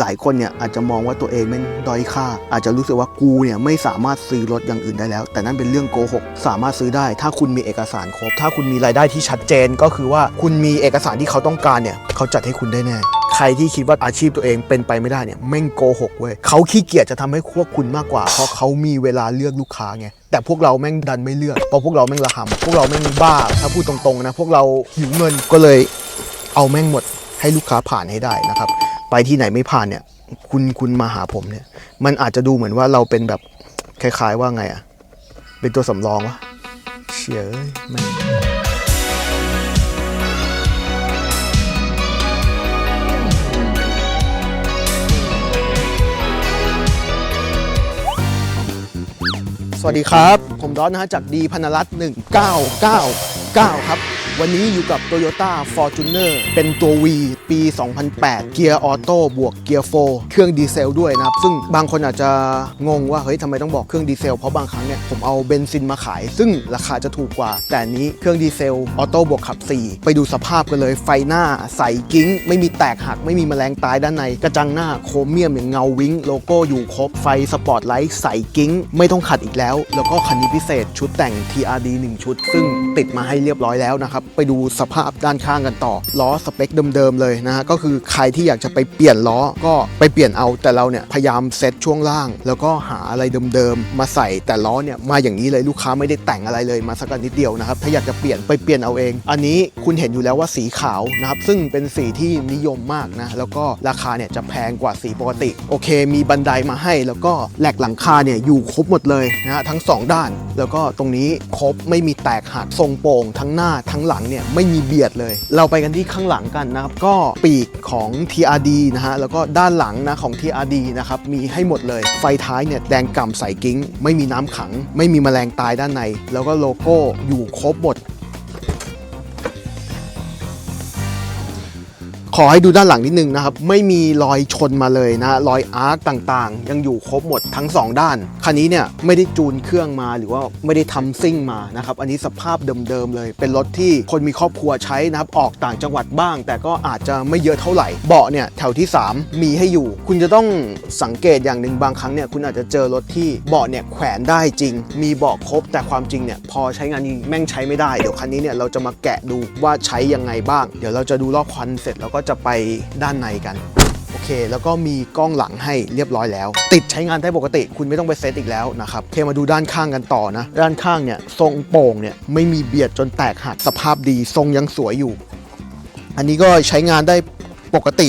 หลายคนเนี่ยอาจจะมองว่าตัวเองแม่งด้อยค่า อาจจะรู้สึกว่ากูเนี่ยไม่สามารถซื้อรถอย่างอื่นได้แล้ว แต่นั่นเป็นเรื่องโกหกสามารถซื้อได้ ถ้าคุณมีเอกสารครบ ถ้าคุณมีรายได้ที่ชัดเจนก็คือว่าคุณมีเอกสารที่เขาต้องการเนี่ยเขาจัดให้คุณได้แน่ใครที่คิดว่าอาชีพตัวเองเป็นไปไม่ได้เนี่ยแม่งโกหกเว้ยเขาขี้เกียจจะทำให้พวกคุณมากกว่า เพราะเขามีเวลาเลือกลูกค้าไงแต่พวกเราแม่งดันไม่เลือกเพราะพวกเราแม่งระหำพวกเราแม่งบ้าถ้าพูดตรงๆนะพวกเราหิวเงินก็เลยเอาแม่งหมดให้ลูกค้าผ่านให้ได้นะครับ ไปที่ไหนไม่ผ่านเนี่ย คุณคุณมาหาผมเนี่ย มันอาจจะดูเหมือนว่าเราเป็นแบบคล้าย ๆ ว่าไงอะเป็นตัวสำรองวะเชี่ยเอ้ยแม่สวัสดีครับ ผมดอนนะฮะจากดีพนรัตน์1999 ครับ วันนี้อยู่กับ Toyota Fortuner เป็นตัว V ปี 2008 เกียร์ออโต้บวกเกียร์โฟเครื่องดีเซลด้วยนะครับ ซึ่งบางคนอาจจะงงว่า เฮ้ยทำไมต้องบอกเครื่องดีเซล เพราะบางครั้งเนี่ย ผมเอาเบนซินมาขาย ซึ่งราคาจะถูกกว่า แต่นนี้เครื่องดีเซลออโต้บวกขับ 4 ไปดูสภาพกันเลยไฟหน้าใสกิ้ง ไม่มีแตกหัก ไม่มีแมลงตายด้านใน กระจังหน้าโครเมียมอย่างเงาวิ้งโลโก้อยู่ครบไฟสปอตไลท์ใสกิ้ง ไม่ต้องขัดอีกแล้ว แล้วก็คันนี้พิเศษชุดแต่ง TRD 1 ชุด ซึ่งติดมาให้เรียบร้อยแล้วนะครับไปดูสภาพด้านข้างกันต่อ ล้อสเปคเดิมๆเลยนะฮะก็คือใครที่อยากจะไปเปลี่ยนล้อก็ไปเปลี่ยนเอาแต่เราเนี่ยพยายามเซตช่วงล่าง แล้วก็หาอะไรเดิมๆมาใส่แต่ล้อเนี่ยมาอย่างนี้เลยลูกค้าไม่ได้แต่งอะไรเลยมาสักนิดเดียวนะครับถ้าอยากจะเปลี่ยนไปเปลี่ยนเอาเอง อันนี้คุณเห็นอยู่แล้วว่าสีขาวนะครับซึ่งเป็นสีที่นิยมมากนะแล้วก็ราคาเนี่ยจะแพงกว่าสีปกติ โอเค มีบันไดมาให้ แล้วก็แหลกหลังคาเนี่ยอยู่ครบหมดเลยนะฮะทั้งสองด้าน แล้วก็ตรงนี้ครบไม่มีแตกหักทรงโป่งทั้งหน้าทั้งหลังเนี่ยไม่มีเบียดเลย เราไปกันที่ข้างหลังกันนะครับก็ปีกของ TRD นะฮะแล้วก็ด้านหลังนะของ TRD นะครับมีให้หมดเลย ไฟท้ายเนี่ยแดงก่ำใสกิ้ง ไม่มีน้ำขัง ไม่มีแมลงตายด้านใน แล้วก็โลโก้อยู่ครบหมด ขอให้ดูด้านหลังนิดนึงนะครับ ไม่มีรอยชนมาเลยนะรอยอาร์คต่างๆ ยังอยู่ครบหมดทั้ง 2 ด้าน คันนี้เนี่ยไม่ได้จูนเครื่องมาหรือว่าไม่ได้ทำซิ่งมานะครับอันนี้สภาพเดิมๆเลย เป็นรถที่คนมีครอบครัวใช้นะครับออกต่างจังหวัดบ้าง แต่ก็อาจจะไม่เยอะเท่าไหร่เบาะเนี่ยแถวที่ 3 มีให้อยู่ คุณจะต้องสังเกตอย่างหนึ่งบางครั้งเนี่ยคุณอาจจะเจอรถที่เบาะเนี่ยแขวนได้จริง มีเบาะครบ แต่ความจริงเนี่ยพอใช้งานจริงแม่งใช้ไม่ได้เดี๋ยวคันนี้เนี่ยเราจะมาแกะดูว่าใช้ยังไงบ้าง เดี๋ยวเราจะดูรอบควันเสร็จแล้วก็จะไปด้านในกันโอเค แล้วก็มีกล้องหลังให้เรียบร้อยแล้ว ติดใช้งานได้ปกติ คุณไม่ต้องไปเซตอีกแล้วนะครับเคมาดูด้านข้างกันต่อนะ ด้านข้างเนี่ยทรงโป่งเนี่ยไม่มีเบียดจนแตกหักสภาพดีทรงยังสวยอยู่ อันนี้ก็ใช้งานได้ปกติ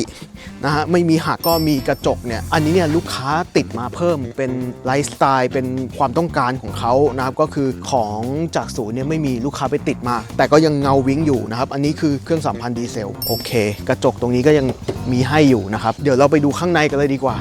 นะฮะไม่มีหักก็มีกระจกเนี่ยอันนี้เนี่ยลูกค้าติดมาเพิ่มเป็นไลฟ์สไตล์เป็นความต้องการของเขานะครับก็คือของจากศูนย์เนี่ยไม่มีลูกค้าไปติดมา แต่ก็ยังเงาวิ้งอยู่นะครับอันนี้คือเครื่องสัมพันธ์ดีเซลโอเค กระจกตรงนี้ก็ยังมีให้อยู่นะครับเดี๋ยวเราไปดูข้างในกันเลยดีกว่า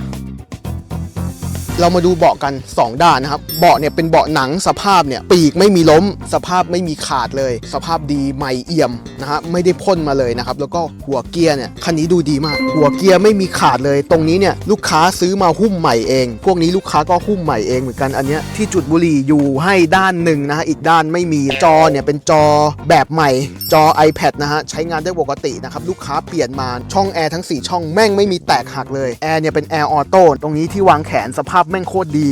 เรามาดูเบาะกัน 2 ด้านนะครับ เบาะเนี่ยเป็นเบาะหนังสภาพเนี่ยปีกไม่มีล้ม สภาพไม่มีขาดเลย สภาพดีใหม่เอี่ยมนะฮะไม่ได้พ่นมาเลยนะครับ แล้วก็หัวเกียร์เนี่ยคันนี้ดูดีมาก หัวเกียร์ไม่มีขาดเลย ตรงนี้เนี่ยลูกค้าซื้อมาหุ้มใหม่เอง พวกนี้ลูกค้าก็หุ้มใหม่เองเหมือนกันอันเนี้ยที่จุดบุหรี่อยู่ให้ด้านหนึ่งนะฮะอีกด้านไม่มีจอเนี่ยเป็นจอแบบใหม่ จอ iPad นะฮะใช้งานได้ปกตินะครับลูกค้าเปลี่ยนมาช่องแอร์ทั้ง 4 ช่องแม่งไม่มีแตกหักเลยแอร์เนี่ยเป็นแอร์ออโต้ตรงนี้ที่วางแขนสภาพแม่งโคตรดี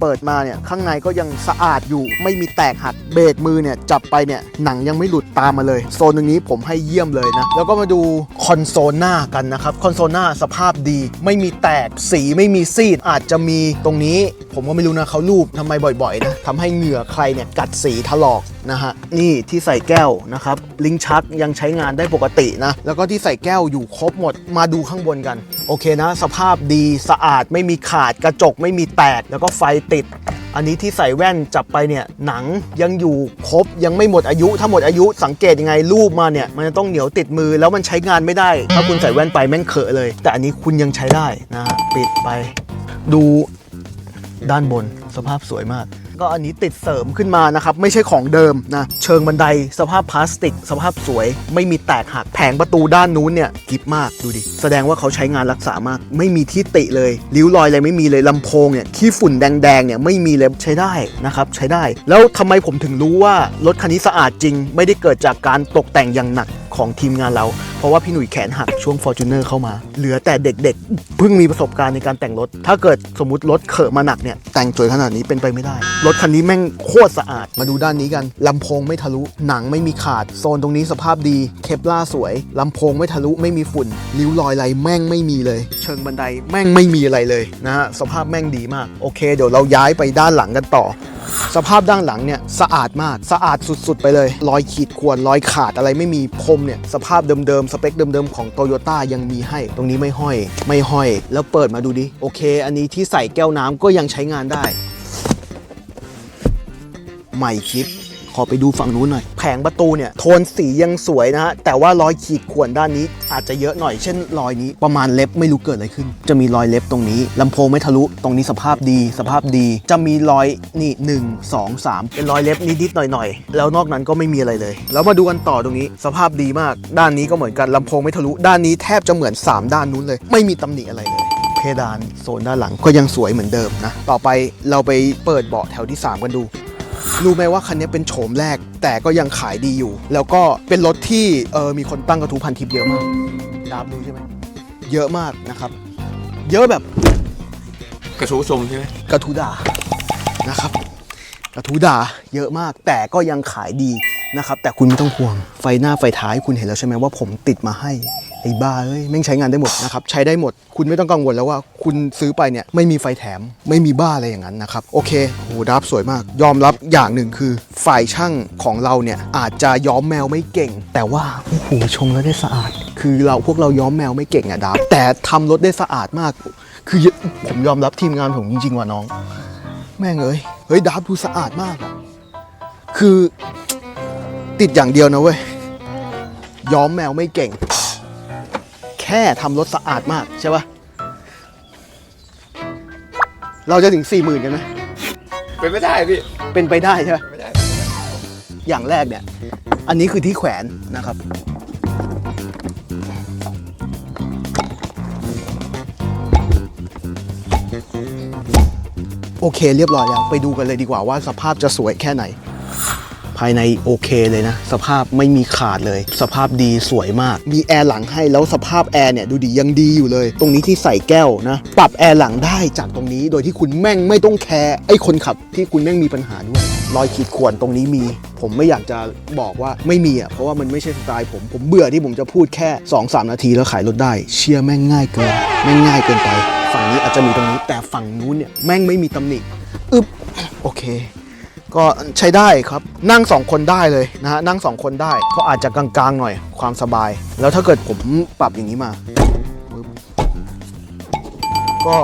เปิดมาเนี่ยข้างในก็ยังสะอาดอยู่ไม่มีแตกหักเบรกมือเนี่ยจับไปเนี่ยหนังยังไม่หลุดตามมาเลย โซนตรงนี้ผมให้เยี่ยมเลยนะ แล้วก็มาดูคอนโซลหน้ากันนะครับ คอนโซลหน้าสภาพดีไม่มีแตกสีไม่มีซีด อาจจะมีตรงนี้ ผมก็ไม่รู้นะเขารูปทำไมบ่อยๆนะทำให้เหงื่อใครเนี่ยกัดสีถลอก นะฮะนี่ที่ใส่แก้วนะครับลิงชักยังใช้งานได้ปกตินะ แล้วก็ที่ใส่แก้วอยู่ครบหมดมาดูข้างบนกัน โอเคนะ สภาพดีสะอาดไม่มีขาดกระจกไม่มีแตก แล้วก็ไฟติด อันนี้ที่ใส่แว่นจับไปเนี่ยหนังยังอยู่ครบยังไม่หมดอายุ ถ้าหมดอายุสังเกตยังไงรูปมาเนี่ยมันจะต้องเหนียวติดมือแล้วมันใช้งานไม่ได้ ถ้าคุณใส่แว่นไปแม่งเขอะเลย แต่อันนี้คุณยังใช้ได้นะฮะปิดไป ดูด้านบนสภาพสวยมาก ก็อันนี้ติดเสริมขึ้นมานะครับ ไม่ใช่ของเดิมนะ เชิงบันไดสภาพพลาสติก สภาพสวย ไม่มีแตกหักแผงประตูด้านนู้นเนี่ยกิฟมากดูดิ แสดงว่าเขาใช้งานรักษามาก ไม่มีที่ติเลยริ้วรอยอะไรไม่มีเลยลำโพงเนี่ยขี้ฝุ่นแดงๆเนี่ยไม่มีเลยใช้ได้นะครับใช้ได้ แล้วทำไมผมถึงรู้ว่ารถคันนี้สะอาดจริง ไม่ได้เกิดจากการตกแต่งอย่างหนัก ของทีมงานเรา เพราะว่าพี่หนุ่ยแขนหักช่วง f o r t u n e r เข้ามา เหลือแต่เด็กๆเพิ่งมีประสบการณ์ในการแต่งรถ ถ้าเกิดสมมติรถเขอะมาหนักเนี่ยแต่งสวยขนาดนี้เป็นไปไม่ได้ รถคันนี้แม่งโคตรสะอาดมาดูด้านนี้กันลำโพงไม่ทะลุหนังไม่มีขาดโซนตรงนี้สภาพดีเคปล่าสวยลำโพงไม่ทะลุไม่มีฝุ่นริ้วรอยอะไรแม่งไม่มีเลย เชิงบันไดแม่งไม่มีอะไรเลยนะฮะสภาพแม่งดีมากโอเค เดี๋ยวเราย้ายไปด้านหลังกันต่อ สภาพด้านหลังเนี่ยสะอาดมากสะอาดสุดๆ ไปเลย รอยขีดข่วนรอยขาดอะไรไม่มีพรมเนี่ยสภาพเดิมๆ สเปคเดิมๆ ของโตโยต้ายังมีให้ ตรงนี้ไม่ห้อย ไม่ห้อย แล้วเปิดมาดูดิ โอเค อันนี้ที่ใส่แก้วน้ำก็ยังใช้งานได้ ใหม่คลิป ขอไปดูฝั่งนู้นหน่อย แผงประตูเนี่ย โทนสียังสวยนะฮะ แต่ว่ารอยขีดข่วนด้านนี้อาจจะเยอะหน่อย เช่นรอยนี้ ประมาณเล็บไม่รู้เกิดอะไรขึ้น จะมีรอยเล็บตรงนี้ลำโพงไม่ทะลุ ตรงนี้สภาพดี สภาพดี จะมีรอยนี่หนึ่งสองสามเป็นรอยเล็บนิดๆหน่อยๆ แล้วนอกนั้นก็ไม่มีอะไรเลย แล้วมาดูกันต่อตรงนี้ สภาพดีมาก ด้านนี้ก็เหมือนกันลำโพงไม่ทะลุ ด้านนี้แทบจะเหมือน 3 ด้านนู้นเลย ไม่มีตำหนิอะไรเลยเพดานโซนด้านหลังก็ยังสวยเหมือนเดิมนะ ต่อไปเราไปเปิดเบาะแถวที่ 3 กันดู รู้ไหมว่าคันนี้เป็นโฉมแรก แต่ก็ยังขายดีอยู่ แล้วก็เป็นรถที่เออมีคนตั้งกระทู้พันทิปเยอะมากดาบดูใช่ไหมเยอะมากนะครับ เยอะแบบกระชู้ชมใช่ไหมกระทู้ด่านะครับ กระทู้ด่าเยอะมาก แต่ก็ยังขายดีนะครับ แต่คุณไม่ต้องห่วงไฟหน้าไฟท้ายคุณเห็นแล้วใช่ไหมว่าผมติดมาให้ ไอ้บ้าเอ้ยแม่งใช้งานได้หมดนะครับใช้ได้หมด คุณไม่ต้องกังวลแล้วว่า คุณซื้อไปเนี่ยไม่มีไฟแถมไม่มีบ้าอะไรอย่างนั้นนะครับโอเคโหดับสวยมาก ยอมรับอย่างหนึ่งคือฝ่ายช่างของเราเนี่ยอาจจะย้อมแมวไม่เก่ง แต่ว่าโอ้โหชงแล้วได้สะอาด คือเราพวกเราย้อมแมวไม่เก่งอะดับแต่ทำรถได้สะอาดมาก คือผมยอมรับทีมงานผมจริงๆว่ะน้อง แม่งเอ้ยเฮ้ยดับดูสะอาดมากอะคือติดอย่างเดียวนะเว้ยย้อมแมวไม่เก่ง แค่ทำรถสะอาดมากใช่ปะเราจะถึง 4 0,000กันไหมเป็นไม่ได้พี่เป็นไปได้ใช่ปะไม่ได้อย่างแรกเนี่ย อันนี้คือที่แขวนนะครับ โอเคเรียบร้อยแล้ว ไปดูกันเลยดีกว่าว่าสภาพจะสวยแค่ไหน ภายในโอเคเลยนะ สภาพไม่มีขาดเลย สภาพดีสวยมาก มีแอร์หลังให้แล้วสภาพแอร์เนี่ยดูดียังดีอยู่เลย ตรงนี้ที่ใส่แก้วนะ ปรับแอร์หลังได้จากตรงนี้โดยที่คุณแม่งไม่ต้องแคร์ไอ้คนขับที่คุณแม่งมีปัญหาด้วยรอยขีดข่วนตรงนี้มี ผมไม่อยากจะบอกว่าไม่มีอะเพราะว่ามันไม่ใช่สไตล์ผมผมเบื่อที่ผมจะพูดแค่ 2-3 นาทีแล้วขายรถได้ เชียร์แม่งง่ายเกินแม่งง่ายเกินไป ฝั่งนี้อาจจะมีตรงนี้แต่ฝั่งนู้นเนี่ยแม่งไม่มีตำหนิอึบโอเค ก็ใช้ได้ครับนั่งสองคนได้เลยนะฮะนั่งสองคนได้ก็อาจจะกลางๆหน่อยความสบาย แล้วถ้าเกิดผมปรับอย่างนี้มา ก็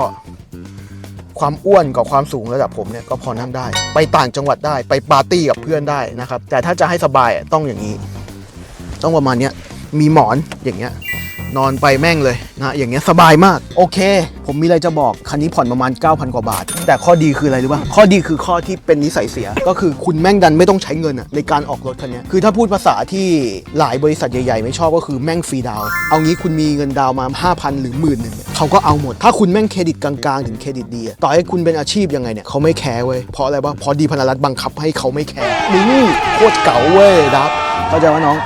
ความอ้วนกับความสูงระดับผมเนี่ยก็พอนั่งได้ ไปต่างจังหวัดได้ไปปาร์ตี้กับเพื่อนได้นะครับ แต่ถ้าจะให้สบายต้องอย่างนี้ ต้องประมาณนี้มีหมอนอย่างเงี้ย นอนไปแม่งเลยนะอย่างเงี้ยสบายมาก โอเค ผมมีอะไรจะบอกคันนี้ผ่อนประมาณ 9,000 กว่าบาท แต่ข้อดีคืออะไรรู้ป่ะข้อดีคือข้อที่เป็นนิสัยเสีย ก็คือคุณแม่งดันไม่ต้องใช้เงินอะในการออกรถคันนี้คือถ้าพูดภาษาที่หลายบริษัทใหญ่ๆ ไม่ชอบก็คือแม่งฟรีดาวเอางี้คุณมีเงินดาวมา 5,000 หรือหมื่นหนึ่งเขาก็เอาหมด ถ้าคุณแม่งเครดิตกลางๆ ถึงเครดิตดีต่อให้คุณเป็นอาชีพยังไงเนี่ยเขาไม่แคร์เว้ยเพราะอะไรวะเพราะดีพนรัฐบังคับให้เขาไม่แคร์นี่โคตรเก๋าเว้ยดับเข้าใจว่าน้อง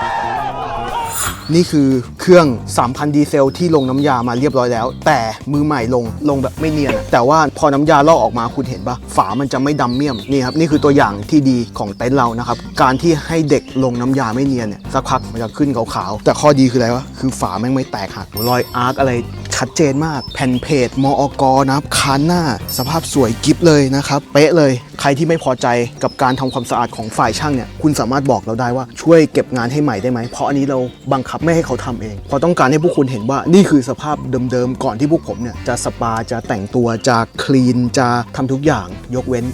นี่คือเครื่อง 3,000 ดีเซลที่ลงน้ำยามาเรียบร้อยแล้ว แต่มือใหม่ลงลงแบบไม่เนียน แต่ว่าพอน้ำยาลอกออกมาคุณเห็นปะฝามันจะไม่ดำเมี่ยมนี่ครับนี่คือตัวอย่างที่ดีของเต็นท์เรานะครับ การที่ให้เด็กลงน้ำยาไม่เนียนเนี่ยสักพักมันจะขึ้นขาวๆแต่ข้อดีคืออะไรวะคือฝาแม่งไม่แตกหักรอยอาร์คอะไร ชัดเจนมาก แผ่นเพจมอกนะครับคานหน้า สภาพสวยกิฟเลยนะครับ เป๊ะเลย ใครที่ไม่พอใจกับการทำความสะอาดของฝ่ายช่างเนี่ย คุณสามารถบอกเราได้ว่าช่วยเก็บงานให้ใหม่ได้ไหม เพราะอันนี้เราบังคับไม่ให้เขาทำเอง เพราะต้องการให้พวกคุณเห็นว่านี่คือสภาพเดิมๆ ก่อนที่พวกผมเนี่ยจะสปาจะแต่งตัวจะคลีนจะทำทุกอย่างยกเว้น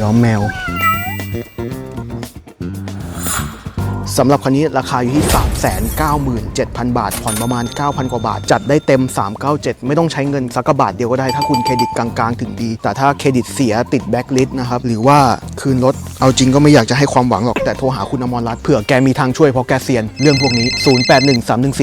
ย้อมแมว สำหรับคันนี้ราคาอยู่ที่ 397,000 บาท ผ่อนประมาณ 9,000 กว่าบาท จัดได้เต็ม 397 ไม่ต้องใช้เงินสักกระบาทเดียวก็ได้ ถ้าคุณเครดิตกลางๆ ถึงดี แต่ถ้าเครดิตเสียติดแบ็คลิสต์นะครับ หรือว่าคืนรถ เอาจริงก็ไม่อยากจะให้ความหวังหรอก แต่โทรหาคุณอมรรัตน์เผื่อแกมีทางช่วยเพราะแกเซียน เรื่องพวกนี้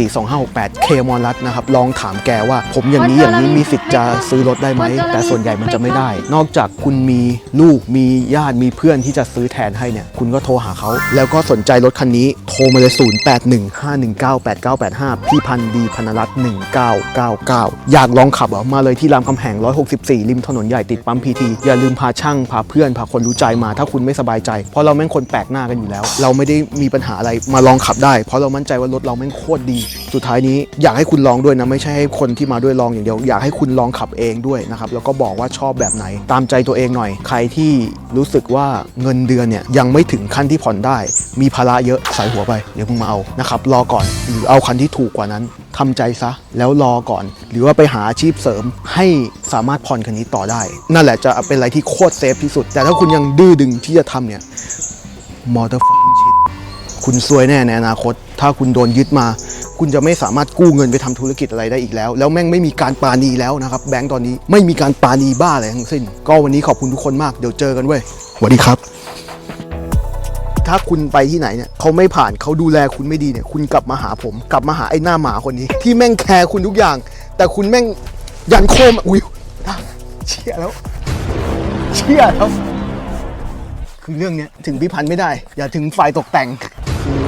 0813142568 เคอมรรัตน์นะครับ ลองถามแกว่า ผมอย่างนี้อย่างนี้มีสิทธิ์จะซื้อรถได้ไหม แต่ส่วนใหญ่มันจะไม่ได้ นอกจากคุณมีลูก มีญาติ มีเพื่อนที่จะซื้อแทนให้เนี่ย คุณก็โทรหาเขา แล้วก็สนใจรถคันนี้นี้โทรมาเลย 0815198985 พี่พันธ์ดีพนรัตน์1999 อยากลองขับเหรอมาเลยที่รามคำแหง 164 ริมถนนใหญ่ติดปั๊มพีทีอย่าลืมพาช่าง พาเพื่อน พาคนรู้ใจมาถ้าคุณไม่สบายใจ เพราะเราแม่งคนแปลกหน้ากันอยู่แล้ว เราไม่ได้มีปัญหาอะไรมาลองขับได้ เพราะเรามั่นใจว่ารถเราแม่งโคตรดี สุดท้ายนี้อยากให้คุณลองด้วยนะไม่ใช่ให้คนที่มาด้วยลองอย่างเดียว อยากให้คุณลองขับเองด้วยนะครับแล้วก็บอกว่าชอบแบบไหน ตามใจตัวเองหน่อย ใครที่รู้สึกว่าเงินเดือนเนี่ยยังไม่ถึงขั้นที่ผ่อนได้ มีภาระเยอะใส่หัวไปเดี๋ยวมึงมาเอานะครับรอก่อนหรือเอาคันที่ถูกกว่านั้นทำใจซะแล้วรอก่อน หรือว่าไปหาอาชีพเสริมให้สามารถผ่อนคันนี้ต่อได้ นั่นแหละจะเป็นอะไรที่โคตรเซฟที่สุด แต่ถ้าคุณยังดื้อดึงที่จะทำเนี่ยมอเตอร์ฟังชิตคุณซวยแน่ในอนาคต ถ้าคุณโดนยึดมา คุณจะไม่สามารถกู้เงินไปทำธุรกิจอะไรได้อีกแล้ว แล้วแม่งไม่มีการปาณีแล้วนะครับ แบงก์ตอนนี้ไม่มีการปาณีบ้าอะไรทั้งสิ้น ก็วันนี้ขอบคุณทุกคนมากเดี๋ยวเจอกันเว้ยสวัสดีครับ ถ้าคุณไปที่ไหนเนี่ยเขาไม่ผ่านเขาดูแลคุณไม่ดีเนี่ย คุณกลับมาหาผม กลับมาหาไอ้หน้าหมาคนนี้ ที่แม่งแคร์คุณทุกอย่าง แต่คุณแม่งยันโคมอุ้ยเชี่ยแล้ว เชี่ยแล้ว คือเรื่องเนี้ยถึงพี่พันธ์ไม่ได้ อย่าถึงฝ่ายตกแต่งคือ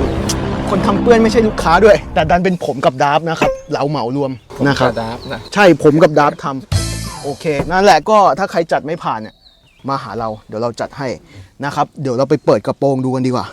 คนทำเปื้อนไม่ใช่ลูกค้าด้วย แต่ดันเป็นผมกับดาฟนะครับเราเหมารวมนะครับดาบนะใช่ผมกับดาฟทำโอเค นั่นแหละก็ถ้าใครจัดไม่ผ่านเนี่ย มาหาเราเดี๋ยวเราจัดให้นะครับ เดี๋ยวเราไปเปิดกระโปรงดูกันดีกว่า